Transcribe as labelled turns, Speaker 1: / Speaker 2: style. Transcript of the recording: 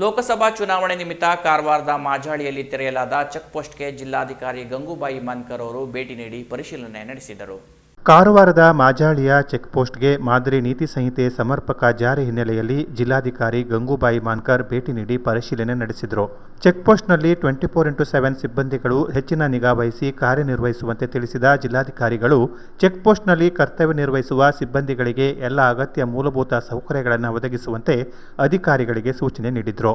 Speaker 1: ಲೋಕಸಭಾ ಚುನಾವಣೆ ನಿಮಿತ್ತ ಕಾರವಾರದ ಮಾಜಾಳಿಯಲ್ಲಿ ತೆರೆಯಲಾದ ಚೆಕ್ ಪೋಸ್ಟ್ಗೆ ಜಿಲ್ಲಾಧಿಕಾರಿ ಗಂಗೂಬಾಯಿ ಮಾನ್ಕರ್ ಅವರು ಭೇಟಿ ನೀಡಿ ಪರಿಶೀಲನೆ ನಡೆಸಿದರು.
Speaker 2: ಕಾರವಾರದ ಮಾಜಾಳಿಯ ಚೆಕ್ಪೋಸ್ಟ್ಗೆ ಮಾದರಿ ನೀತಿ ಸಂಹಿತೆ ಸಮರ್ಪಕ ಜಾರಿ ಹಿನ್ನೆಲೆಯಲ್ಲಿ ಜಿಲ್ಲಾಧಿಕಾರಿ ಗಂಗೂಬಾಯಿ ಮಾನ್ಕರ್ ಭೇಟಿ ನೀಡಿ ಪರಿಶೀಲನೆ ನಡೆಸಿದರು. ಚೆಕ್ಪೋಸ್ಟ್ನಲ್ಲಿ ಟ್ವೆಂಟಿ ಫೋರ್ ಇಂಟು ಸೆವೆನ್ ಸಿಬ್ಬಂದಿಗಳು ಹೆಚ್ಚಿನ ನಿಗಾ ವಹಿಸಿ ಕಾರ್ಯನಿರ್ವಹಿಸುವಂತೆ ತಿಳಿಸಿದ ಜಿಲ್ಲಾಧಿಕಾರಿಗಳು, ಚೆಕ್ಪೋಸ್ಟ್ನಲ್ಲಿ ಕರ್ತವ್ಯ ನಿರ್ವಹಿಸುವ ಸಿಬ್ಬಂದಿಗಳಿಗೆ ಎಲ್ಲ ಅಗತ್ಯ ಮೂಲಭೂತ ಸೌಕರ್ಯಗಳನ್ನು ಒದಗಿಸುವಂತೆ ಅಧಿಕಾರಿಗಳಿಗೆ ಸೂಚನೆ ನೀಡಿದರು.